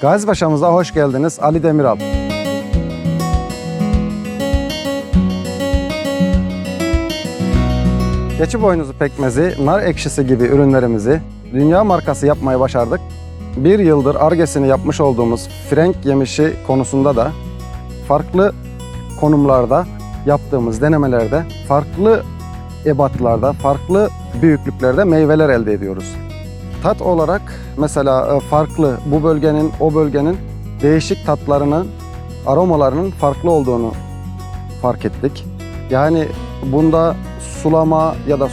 Gazipaşa'mıza hoş geldiniz Ali Demiral. Keçi boynuzu pekmezi, nar ekşisi gibi ürünlerimizi dünya markası yapmayı başardık. Bir yıldır argesini yapmış olduğumuz frenk yemişi konusunda da farklı konumlarda yaptığımız denemelerde farklı ebatlarda, farklı büyüklüklerde meyveler elde ediyoruz. Tat olarak mesela e, farklı bu bölgenin o bölgenin değişik tatlarının aromalarının farklı olduğunu fark ettik. Yani bunda sulama ya da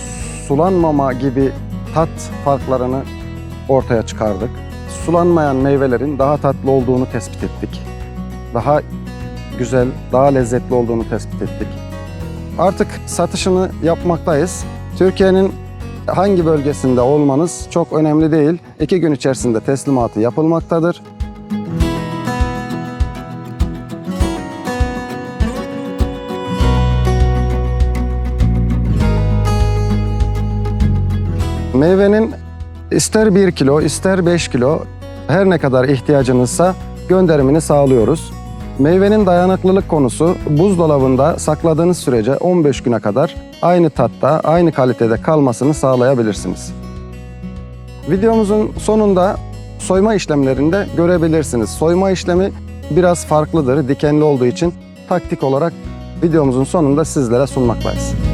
sulanmama gibi tat farklarını ortaya çıkardık. Sulanmayan meyvelerin daha tatlı olduğunu tespit ettik. Daha güzel, daha lezzetli olduğunu tespit ettik. Artık satışını yapmaktayız. Türkiye'nin hangi bölgesinde olmanız çok önemli değil. İki gün içerisinde teslimatı yapılmaktadır. Meyvenin ister 1 kilo, ister 5 kilo her ne kadar ihtiyacınızsa gönderimini sağlıyoruz. Meyvenin dayanıklılık konusu buzdolabında sakladığınız sürece 15 güne kadar aynı tatta, aynı kalitede kalmasını sağlayabilirsiniz. Videomuzun sonunda soyma işlemlerini de görebilirsiniz. Soyma işlemi biraz farklıdır, dikenli olduğu için taktik olarak videomuzun sonunda sizlere sunmaktayız.